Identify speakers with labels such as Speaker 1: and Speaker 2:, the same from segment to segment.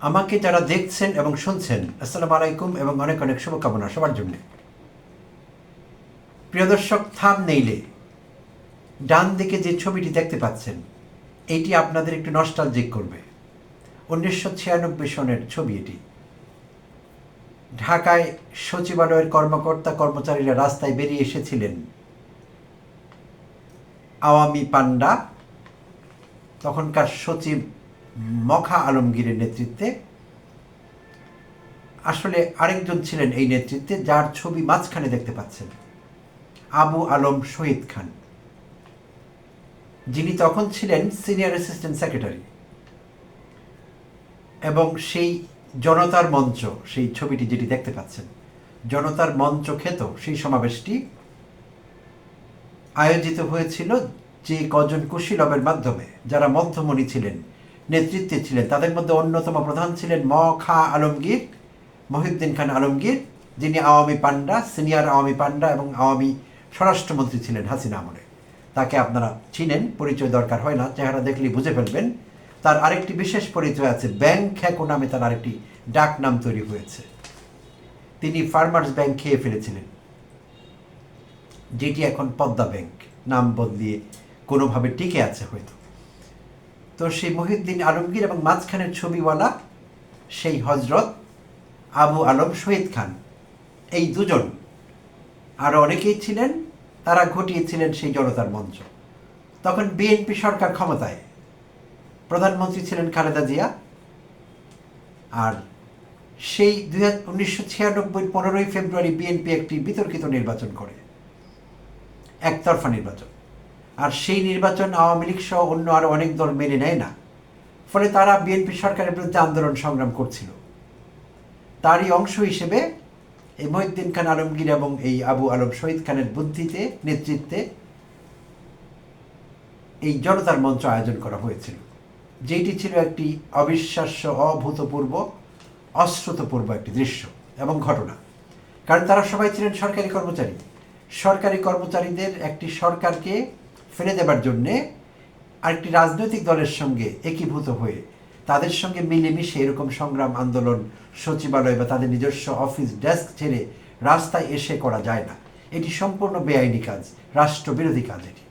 Speaker 1: আমাকে যারা দেখছেন এবং শুনছেন, আসসালামু আলাইকুম এবং অনেক অনেক শুভকামনা সবার জন্য। প্রিয় দর্শক থাম নেইলে ডান দিকে যে ছবিটি দেখতে পাচ্ছেন, এটি আপনাদের একটু নস্টালজিক করবে। উনিশশো ছিয়ানব্বই সনের ছবি এটি। ঢাকায় সচিবালয়ের কর্মকর্তা কর্মচারীরা রাস্তায় বেরিয়ে এসেছিলেন। আওয়ামী পান্ডা তখনকার সচিব মখা আলমগীরের নেতৃত্বে। আসলে আরেকজন ছিলেন এই নেতৃত্বে, যার ছবি মাঝখানে দেখতে পাচ্ছেন। আবু আলম শহীদ খান। যিনি তখন ছিলেন সিনিয়র অ্যাসিস্ট্যান্ট সেক্রেটারি। এবং সেই জনতার মঞ্চ, সেই ছবিটি যেটি দেখতে পাচ্ছেন, জনতার মঞ্চ খেত, সেই সমাবেশটি আয়োজিত হয়েছিল যে কজন কুশীলবের মাধ্যমে, যারা মধ্যমণি ছিলেন নেতৃত্বে ছিলেন। তাদের মধ্যে অন্যতম প্রধান ছিলেন ম খা আলমগীর, মহিউদ্দিন খান আলমগীর, যিনি আওয়ামী পান্ডা সিনিয়র আওয়ামী পান্ডা এবং আওয়ামী স্বরাষ্ট্রমন্ত্রী ছিলেন হাসিনা আমলে। তাকে আপনারা চিনেন, পরিচয় দরকার হয় না, চেহারা দেখলেই বুঝে ফেলবেন। তার আরেকটি বিশেষ পরিচয় আছে ব্যাংক খ্যাকো নামে তার আরেকটি ডাক নাম তৈরি হয়েছে। তিনি ফার্মার্স ব্যাংক খেয়ে ফেলেছিলেন। যেটি এখন পদ্মা ব্যাংক, নাম বদলিয়ে কোনোভাবে টিকে আছে হয়তো। তো সেই মহিউদ্দিন আলমগীর এবং মাঝখানের ছবিওয়ালা সেই হজরত আবু আলম শহীদ খান, এই দুজন। আরও অনেকেই ছিলেন, তারা ঘটিয়েছিলেন সেই জনতার মঞ্চ। তখন বিএনপি সরকার ক্ষমতায়। প্রধানমন্ত্রী ছিলেন খালেদা জিয়া। আর সেই দুই উনিশশো ছিয়ানব্বই পনেরোই ফেব্রুয়ারি বিএনপি একটি বিতর্কিত নির্বাচন করে। একতরফা নির্বাচন। আর সেই নির্বাচন আওয়ামী লীগ সহ অন্য আরও অনেক দল মেনে নেয় না। ফলে তারা বিএনপি সরকারের বিরুদ্ধে আন্দোলন সংগ্রাম করছিল। তারই অংশ হিসেবে এই মহিউদ্দিন খান আলমগীর এবং এই আবু আলম শহীদ খানের বুদ্ধিতে, নেতৃত্বে এই জনতার মঞ্চ আয়োজন করা হয়েছিল। যেটি ছিল একটি অবিশ্বাস্য, অভূতপূর্ব, অশ্রুতপূর্ব একটি দৃশ্য এবং ঘটনা। কারণ তারা সবাই ছিলেন সরকারি কর্মচারী। সরকারি কর্মচারীদের একটি সরকারকে ফেলে দেবার জন্যে আরেকটি রাজনৈতিক দলের সঙ্গে একীভূত হয়ে তাদের সঙ্গে মিলেমিশে এরকম সংগ্রাম, আন্দোলন, সচিবালয় বা তাদের নিজস্ব অফিস, ডেস্ক ছেড়ে রাস্তায় এসে করা যায় না। এটি সম্পূর্ণ বেআইনি কাজ, রাষ্ট্রবিরোধী কাজ এটি।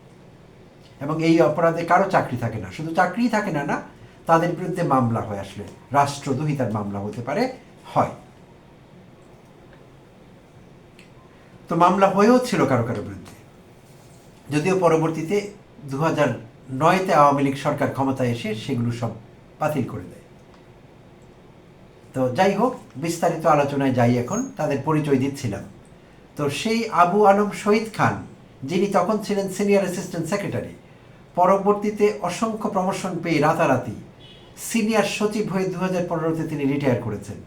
Speaker 1: এবং এই অপরাধে কারও চাকরি থাকে না। শুধু চাকরিই থাকে না না, তাদের বিরুদ্ধে মামলা হয় আসলে। রাষ্ট্রদ্রোহিতার মামলা হতে পারে, হয়। তো মামলা হয়েও ছিল কারও কারও বিরুদ্ধে। যদিও পরবর্তীতে দু হাজার নয়তে আওয়ামী লীগ সরকার ক্ষমতায় এসে সেগুলো সব বাতিল করে দেয়। তো যাই হোক, বিস্তারিত আলোচনায় যাই এখন, তাদের পরিচয় দিচ্ছিলাম। তো সেই আবু আলম শহীদ খান, যিনি তখন ছিলেন সিনিয়র অ্যাসিস্ট্যান্ট সেক্রেটারি, পরবর্তীতে অসংখ্য প্রমোশন পেয়ে রাতারাতি সিনিয়র সচিব হয়ে দু হাজার পনেরোতে তিনি রিটায়ার করেছেন।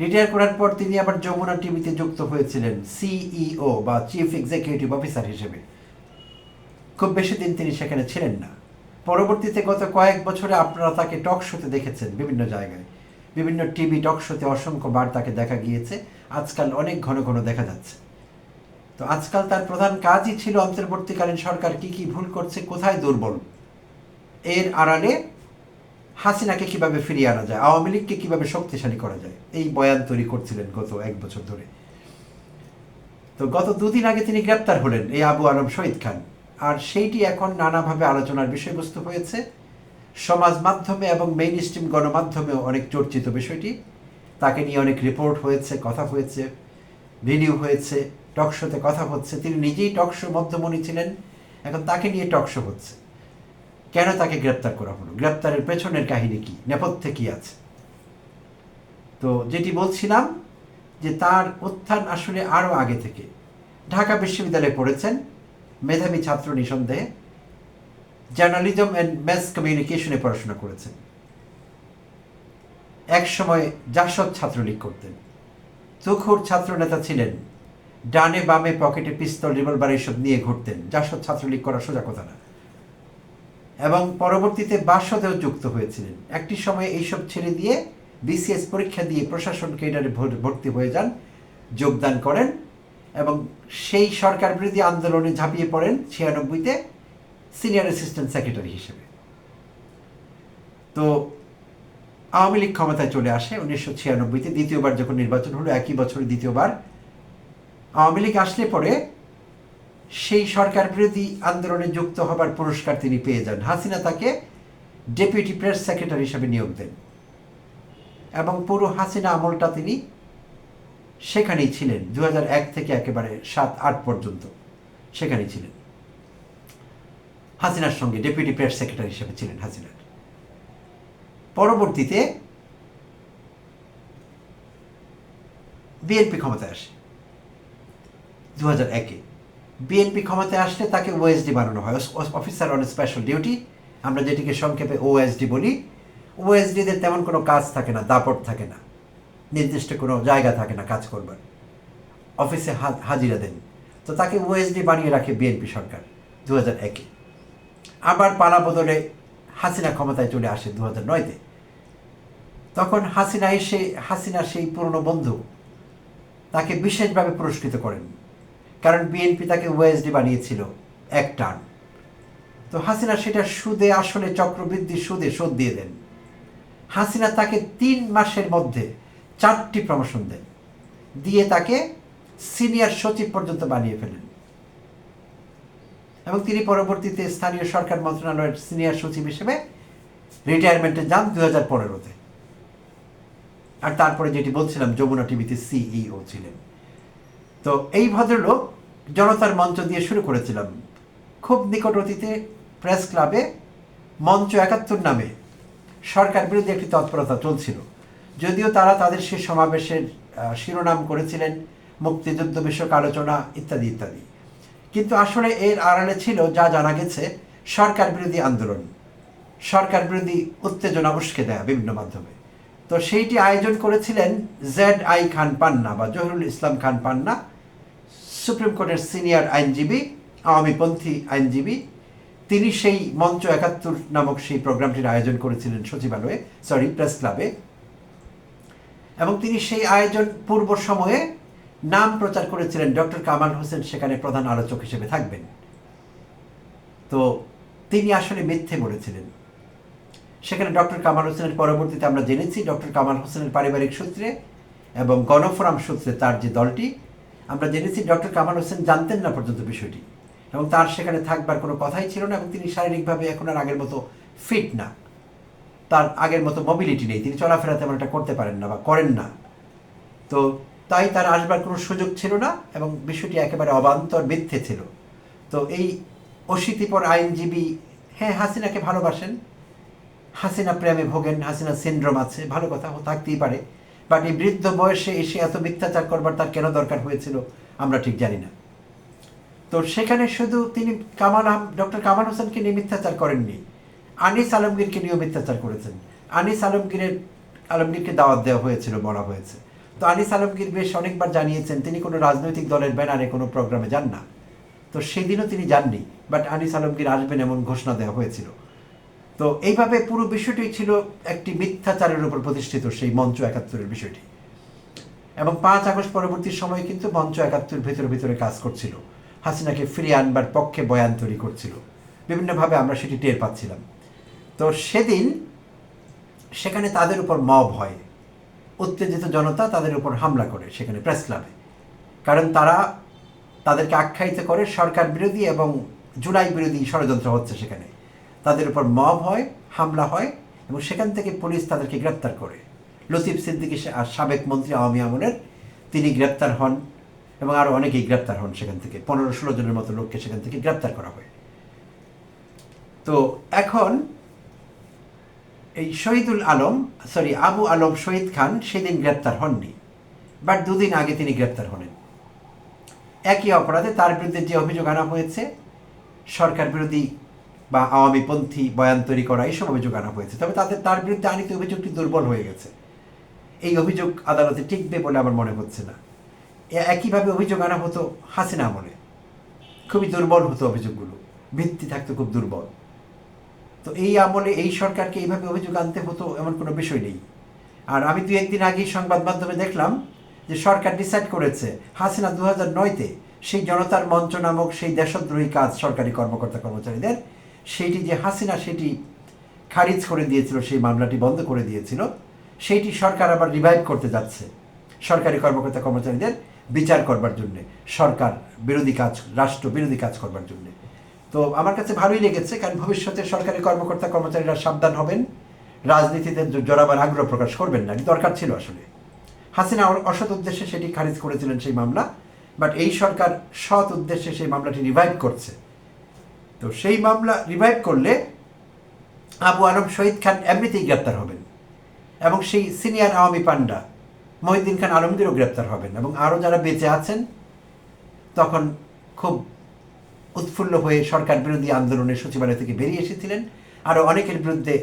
Speaker 1: রিটায়ার করার পর তিনি আবার যমুনা টিভিতে যুক্ত হয়েছিলেন সিইও বা চিফ এক্সিকিউটিভ অফিসার হিসেবে। খুব বেশি দিন তিনি সেখানে ছিলেন না। পরবর্তীতে গত কয়েক বছরে আপনারা তাকে টক শোতে দেখেছেন বিভিন্ন জায়গায়। বিভিন্ন টিভি টক শোতে অসংখ্যবার তাকে দেখা গিয়েছে। আজকাল অনেক ঘন ঘন দেখা যাচ্ছে। তো আজকাল তার প্রধান কাজই ছিল অন্তর্বর্তীকালীন সরকার কি কি ভুল করছে কোথায় দুর্বল এর আড়ালে হাসিনাকে কীভাবে ফিরিয়ে আনা যায়, আওয়ামী লীগকে কীভাবে শক্তিশালী করা যায়, এই বয়ান তৈরি করছিলেন গত এক বছর ধরে। তো গত দুদিন আগে তিনি গ্রেপ্তার হলেন এই আবু আলম শহীদ খান। আর সেইটি এখন নানাভাবে আলোচনার বিষয়বস্তু হয়েছে। সমাজ মাধ্যমে এবং মেইন স্ট্রিম গণমাধ্যমেও অনেক চর্চিত বিষয়টি। তাকে নিয়ে অনেক রিপোর্ট হয়েছে, কথা হয়েছে ভিডিও হয়েছে টকশোতে কথা হচ্ছে। তিনি নিজেই টকশো মধ্যমণি ছিলেন, এখন তাকে নিয়ে টকশো হচ্ছে। কেন তাকে গ্রেপ্তার করা হলো? গ্রেপ্তারের পেছনের কাহিনী কি? নেপথ্যে কি আছে? তো যেটি বলছিলাম যে তার উত্থান আসলে আরও আগে থেকে। ঢাকা বিশ্ববিদ্যালয়ে পড়েছেন মেধাবী ছাত্র নিঃসন্দেহে। জার্নালিজম অ্যান্ড ম্যাস কমিউনিকেশনে পড়াশোনা করেছেন। এক সময় জাসদ ছাত্রলীগ করতেন। তুখুর ছাত্র নেতা ছিলেন। ডানে বামে পকেটে পিস্তল, রিভলভার এসব নিয়ে ঘুরতেন। জাসদ ছাত্রলীগ করা সোজা কথা না। এবং পরবর্তীতে বাসদেও যুক্ত হয়েছিলেন। একটি সময় এইসব ছেড়ে দিয়ে বিসিএস পরীক্ষা দিয়ে প্রশাসন কেডারে ভর্তি হয়ে যান, যোগদান করেন এবং সেই সরকার বিরোধী আন্দোলনে ঝাঁপিয়ে পড়েন ছিয়ানব্বইতে সিনিয়র অ্যাসিস্ট্যান্ট সেক্রেটারি হিসেবে। তো আওয়ামী লীগ ক্ষমতায় চলে আসে উনিশশো ছিয়ানব্বইতে, দ্বিতীয়বার যখন নির্বাচন হলো, একই বছরে দ্বিতীয়বার। আওয়ামী লীগ আসলে পরে সেই সরকার বিরোধী আন্দোলনে যুক্ত হবার পুরস্কার তিনি পেয়ে যান। হাসিনা তাকে ডেপুটি প্রেস সেক্রেটারি হিসেবে নিয়োগ দেন এবং পুরো হাসিনা আমলটা তিনি সেখানেই ছিলেন দু এক থেকে একেবারে সাত, আট পর্যন্ত সেখানেই ছিলেন। হাসিনার সঙ্গে ডেপুটি প্রেস সেক্রেটারি হিসেবে ছিলেন হাসিনার পরবর্তীতে বিএনপি ক্ষমতায় আসে দু হাজার একে। বিএনপি ক্ষমতায় আসলে তাকে ওএসডি বানানো হয়। অফিসার অন স্পেশাল ডিউটি আমরা যেটিকে সংক্ষেপে ওএসডি বলি ওএসডিদের তেমন কোনো কাজ থাকে না, দাপট থাকে না, নির্দিষ্ট কোনো জায়গা থাকে না কাজ করবার। অফিসে হাজিরা দেন। তো তাকে ওএসডি বানিয়ে রাখে বিএনপি সরকার দু হাজার একে। আবার পালা বদলে হাসিনা ক্ষমতায় চলে আসে দু হাজার নয়তে। তখন হাসিনা এসে হাসিনা সেই পুরনো বন্ধু, তাকে বিশেষভাবে পুরস্কৃত করেন। কারণ বিএনপি তাকে ওএসডি বানিয়েছিল, এক টার্ম তো হাসিনা সেটা সুদে, আসলে চক্রবৃদ্ধি সুদে শোধ দিয়ে দেন। হাসিনা তাকে তিন মাসের মধ্যে চারটি প্রমোশন দেন। দিয়ে তাকে সিনিয়র সচিব পর্যন্ত বানিয়ে ফেলেন। এবং তিনি পরবর্তীতে স্থানীয় সরকার মন্ত্রণালয়ের সিনিয়র সচিব হিসেবে রিটায়ারমেন্টে যান দু হাজার পনেরোতে। আর তারপরে যেটি বলছিলাম, যমুনা টিভিতে সিইও ছিলেন। তো এই ভদ্রলোক জনতার মঞ্চ দিয়ে শুরু করেছিলাম। খুব নিকট অতীতে প্রেস ক্লাবে মঞ্চ একাত্তর নামে সরকার বিরোধী একটি তৎপরতা চলছিল। যদিও তারা তাদের সে সমাবেশের শিরোনাম করেছিলেন, মুক্তিযুদ্ধ বিষয়ক আলোচনা ইত্যাদি ইত্যাদি। কিন্তু আসলে এর আড়ালে ছিল যা জানা গেছে, সরকার বিরোধী আন্দোলন। সরকার বিরোধী উত্তেজনা উস্কে দেয়া বিভিন্ন মাধ্যমে। তো সেইটি আয়োজন করেছিলেন জেড আই খান পান্না বা জহিরুল ইসলাম খান পান্না। সুপ্রিম কোর্টের সিনিয়র আইনজীবী আওয়ামীপন্থী আইনজীবী, তিনি সেই মঞ্চ একাত্তর নামক সেই প্রোগ্রামটির আয়োজন করেছিলেন সচিবালয়ে সরি প্রেস ক্লাবে এবং তিনি সেই আয়োজন পূর্ব সময়ে নাম প্রচার করেছিলেন ডক্টর কামাল হোসেন, সেখানে প্রধান আলোচক হিসেবে থাকবেন। তো তিনি আসলে মিথ্যে বলেছিলেন। সেখানে ডক্টর কামাল হোসেনের পরবর্তীতে আমরা জেনেছি, ডক্টর কামাল হোসেনের পারিবারিক সূত্রে এবং গণফোরাম সূত্রে তার যে দলটি আমরা জেনেছি ডক্টর কামাল হোসেন জানতেন না পর্যন্ত বিষয়টি, এবং তার সেখানে থাকবার কোনো কথাই ছিল না, এবং তিনি শারীরিকভাবে এখন আর আগের মতো ফিট না। তার আগের মতো মোবিলিটি নেই, তিনি চলাফেরা তেমন একটা করতে পারেন না বা করেন না। তো তাই তার আসবার কোনো সুযোগ ছিল না, এবং বিষয়টি একেবারে অবান্তর মিথ্যে ছিল। তো এই অশীতিপর আইনজীবী হ্যাঁ হাসিনাকে ভালোবাসেন। হাসিনা প্রেমে ভোগেন, হাসিনা সিন্ড্রোম আছে, ভালো কথা থাকতেই পারে। বাট এই বৃদ্ধ বয়সে এসে এত মিথ্যাচার করবার তার কেন দরকার হয়েছিল, আমরা ঠিক জানি না। তো সেখানে শুধু তিনি কামাল ডক্টর কামাল হোসেনকে নিয়ে মিথ্যাচার করেননি, আনিস আলমগীরকে নিয়েও মিথ্যাচার করেছেন। আনিস আলমগীরের, আলমগীরকে দাওয়াত দেওয়া হয়েছিল, বলা হয়েছে। তো আনিস আলমগীর বেশ অনেকবার জানিয়েছেন, তিনি কোনো রাজনৈতিক দলের ব্যানারে কোনো প্রোগ্রামে যান না। তো সেদিনও তিনি যাননি, বাট আনিস আলমগীর আসবেন এমন ঘোষণা দেওয়া হয়েছিল। তো এইভাবে পুরো বিষয়টি ছিল একটি মিথ্যাচারের উপর প্রতিষ্ঠিত সেই মঞ্চ একাত্তরের বিষয়টি। এবং পাঁচ আগস্ট পরবর্তী সময়ে কিন্তু মঞ্চ একাত্তর ভিতরে ভিতরে কাজ করছিল। হাসিনাকে ফিরিয়ে আনবার পক্ষে বয়ান তৈরি করছিল। বিভিন্নভাবে আমরা সেটি টের পাচ্ছিলাম। তো সেদিন সেখানে তাদের উপর মব হয়। উত্তেজিত জনতা তাদের উপর হামলা করে সেখানে প্রেস ক্লাবে। কারণ তারা তাদেরকে আখ্যায়িত করে সরকার বিরোধী এবং জুলাই বিরোধী ষড়যন্ত্র হচ্ছে সেখানে। তাদের উপর মব হয়, হামলা হয় এবং সেখান থেকে পুলিশ তাদেরকে গ্রেপ্তার করে। লতিফ সিদ্দিকী সাবেক মন্ত্রী আওয়ামী আমলের তিনি গ্রেপ্তার হন এবং আরও অনেকেই গ্রেপ্তার হন সেখান থেকে। পনেরো ষোলো জনের মতো লোককে সেখান থেকে গ্রেপ্তার করা হয়। তো এখন এই শহীদুল আলম, সরি, আবু আলম শহীদ খান সেদিন গ্রেপ্তার হননি, বাট দুদিন আগে তিনি গ্রেপ্তার হলেন। একই অপরাধে তার বিরুদ্ধে যে অভিযোগ আনা হয়েছে, সরকার বিরোধী বা আওয়ামীপন্থী বয়ান তৈরি করা, এইসব অভিযোগ আনা হয়েছে। তবে তাদের, তার বিরুদ্ধে আনিত অভিযোগটি দুর্বল হয়ে গেছে। এই অভিযোগ আদালতে টিকবে বলে আমার মনে হচ্ছে না। একইভাবে অভিযোগ আনা হতো হাসিনা আমলে। খুবই দুর্বল হতো অভিযোগগুলো। ভিত্তি থাকতো খুব দুর্বল। তো এই আমলে এই সরকারকে এইভাবে অভিযোগ আনতে হতো এমন কোনো বিষয় নেই। আর আমি দু একদিন আগেই সংবাদ মাধ্যমে দেখলাম যে সরকার ডিসাইড করেছে, হাসিনা দু হাজার নয়তে সেই জনতার মঞ্চ নামক সেই দেশদ্রোহী কাজ সরকারি কর্মকর্তা কর্মচারীদের সেইটি যে হাসিনা সেটি খারিজ করে দিয়েছিল, সেই মামলাটি বন্ধ করে দিয়েছিল, সেইটি সরকার আবার রিভাইভ করতে যাচ্ছে। সরকারি কর্মকর্তা কর্মচারীদের বিচার করবার জন্য, সরকার বিরোধী কাজ, রাষ্ট্র বিরোধী কাজ করবার জন্য। তো আমার কাছে ভালোই লেগেছে, কারণ ভবিষ্যতে সরকারি কর্মকর্তা কর্মচারীরা সাবধান হবেন, রাজনীতিতে জড়াবার আগ্রহ প্রকাশ করবেন না দরকার ছিল আসলে। হাসিনা অসৎ উদ্দেশ্যে সেটি খারিজ করেছিলেন সেই মামলা, বাট এই সরকার সৎ উদ্দেশ্যে সেই মামলাটি রিভাইভ করছে। তো সেই মামলা রিভাইভ করলে আবু আলম শহীদ খান এমনিতেই গ্রেপ্তার হবেন। এবং সেই সিনিয়র আওয়ামী পান্ডা মহিউদ্দিন খান আলমগীরও গ্রেপ্তার হবেন এবং আরও যারা বেঁচে আছেন, তখন খুব উৎফুল্ল হয়ে সরকার বিরোধী আন্দোলনের সচিবালয় থেকে বেরিয়ে এসেছিলেন। আরও অনেকের বিরুদ্ধে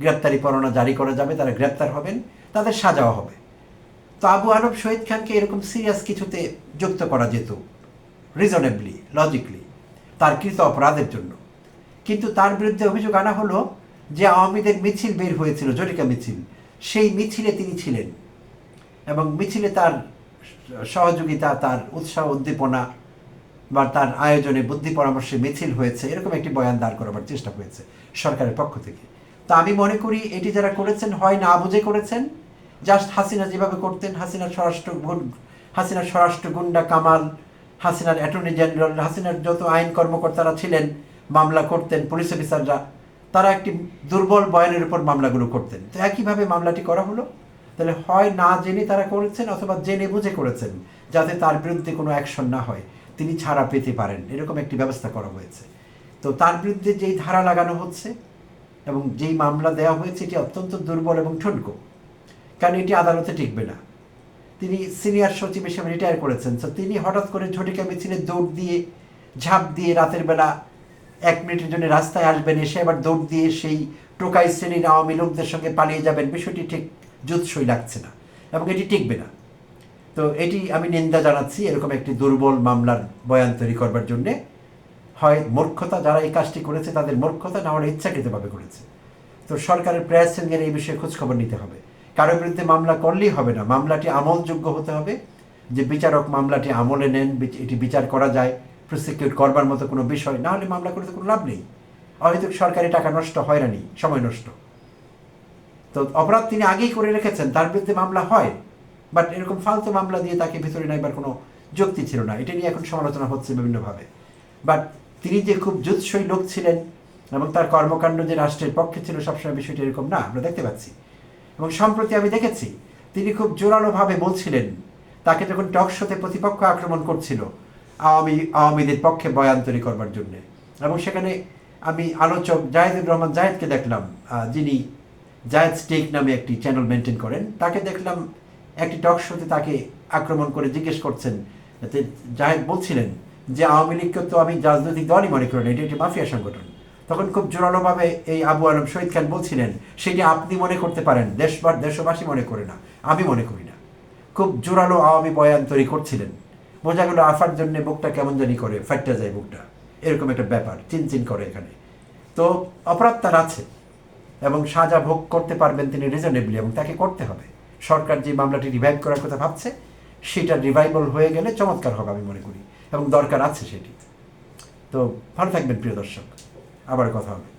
Speaker 1: গ্রেপ্তারি পরোয়ানা জারি করা যাবে, তারা গ্রেপ্তার হবেন, তাদের সাজাও হবে। তো আবু আলম শহীদ খানকে এরকম সিরিয়াস কিছুতে যুক্ত করা যেত রিজনেবলি লজিকলি তার কৃত অপরাধের জন্য। কিন্তু তার বিরুদ্ধে অভিযোগ আনা হলো যে আওয়ামীদের মিছিল বের হয়েছিল জরিকা মিছিল। সেই মিছিলে তিনি ছিলেন এবং মিছিলে তার সহযোগিতা, তার উৎসাহ, উদ্দীপনা বা তার আয়োজনে বুদ্ধি পরামর্শে মিছিল হয়েছে, এরকম একটি বয়ান দাঁড় করাবার চেষ্টা হয়েছে সরকারের পক্ষ থেকে। তা আমি মনে করি এটি যারা করেছেন হয় না বুঝে করেছেন। জাস্ট হাসিনা যেভাবে করতেন হাসিনা স্বরাষ্ট্র গুণ- হাসিনার স্বরাষ্ট্র গুন্ডা কামাল হাসিনার অ্যাটর্নি জেনারেল, হাসিনার যত আইন কর্মকর্তারা ছিলেন, মামলা করতেন, পুলিশ অফিসাররা, তারা একটি দুর্বল বয়ানের উপর মামলাগুলো করতেন। তো একইভাবে মামলাটি করা হলো। তাহলে হয় না জেনে তারা করেছেন অথবা জেনে বুঝে করেছেন, যাতে তার বিরুদ্ধে কোনো অ্যাকশন না হয়। তিনি ছাড়া পেতে পারেন। এরকম একটি ব্যবস্থা করা হয়েছে। তো তার বিরুদ্ধে যেই ধারা লাগানো হচ্ছে এবং যেই মামলা দেওয়া হয়েছে, এটি অত্যন্ত দুর্বল এবং ঠুনকো। কারণ এটি আদালতে টিকবে না। তিনি সিনিয়র সচিব হিসেবে রিটায়ার করেছেন। তো তিনি হঠাৎ করে ঝটিকা মিছিলে দৌড় দিয়ে ঝাঁপ দিয়ে রাতের বেলা এক মিনিটের জন্য রাস্তায় আসবেন, এসে আবার দৌড় দিয়ে সেই টোকাই শ্রেণির আওয়ামী লোকদের সঙ্গে পালিয়ে যাবেন। বিষয়টি ঠিক জুৎসই লাগছে না এবং এটি টিকবে না। তো এটি আমি নিন্দা জানাচ্ছি, এরকম একটি দুর্বল মামলার বয়ান তৈরি করবার জন্যে। হয় মূর্খতা যারা এই কাজটি করেছে তাদের মূর্খতা, না হলে ইচ্ছাকৃতভাবে করেছে। তো সরকারের প্রেস সিংয়ের এই বিষয়ে খোঁজখবর নিতে হবে। কারোর বিরুদ্ধে মামলা করলেই হবে না। মামলাটি আমলযোগ্য হতে হবে। যে বিচারক মামলাটি আমলে নেন এটি বিচার করা যায়, প্রসিকিউট করবার মতো কোনো বিষয়, না হলে মামলা করে কোনো লাভ নেই। হয়তো সরকারি টাকা নষ্ট হয় হয়রানি, সময় নষ্ট। তো অপরাধ তিনি আগেই করে রেখেছেন, তার বিরুদ্ধে মামলা হয়। বাট এরকম ফালতু মামলা দিয়ে তাকে ভিতরে নেবার কোনো যুক্তি ছিল না। এটা নিয়ে এখন সমালোচনা হচ্ছে বিভিন্নভাবে। বাট তিনি যে খুব জুৎসই লোক ছিলেন এবং তার কর্মকাণ্ড যে রাষ্ট্রের পক্ষে ছিল সবসময় বিষয়টি এরকম না, আমরা দেখতে পাচ্ছি। এবং সম্প্রতি আমি দেখেছি, তিনি খুব জোরালোভাবে বলছিলেন, তাকে যখন টক শোতে প্রতিপক্ষ আক্রমণ করছিল, আওয়ামী, আওয়ামীদের পক্ষে বয়ান তৈরি করবার জন্যে। এবং সেখানে আমি আলোচক জাহেদুর রহমান জাহেদকে দেখলাম যিনি জায়েদ স্টেক নামে একটি চ্যানেল মেনটেন করেন। তাকে দেখলাম, একটি টক শোতে তাকে আক্রমণ করে জিজ্ঞেস করছেন জাহেদ বলছিলেন যে আওয়ামী লীগকে তো আমি রাজনৈতিক দলই মনে করি না, এটি একটি মাফিয়া সংগঠন। তখন খুব জোরালোভাবে এই আবু আলম শহীদ খান বলছিলেন, সেটি আপনি মনে করতে পারেন দেশবার দেশবাসী মনে করে না, আমি মনে করি না। খুব জোরালো আওয়ামী বয়ান তৈরি করছিলেন। বোঝা গেল আফার জন্য বুকটা কেমন জানি করে ফাটতে যায় বুকটা এরকম একটা ব্যাপার, চিনচিন করে এখানে। তো অপরাধ তার আছে এবং সাজা ভোগ করতে পারবেন তিনি রিজনেবলি এবং তাকে করতে হবে। সরকার যে মামলাটি রিভাইভ করার কথা ভাবছে, সেটা রিভাইভাল হয়ে গেলে চমৎকার হবে আমি মনে করি এবং দরকার আছে সেটি। তো ভালো থাকবেন প্রিয় দর্শক। আবার কথা হবে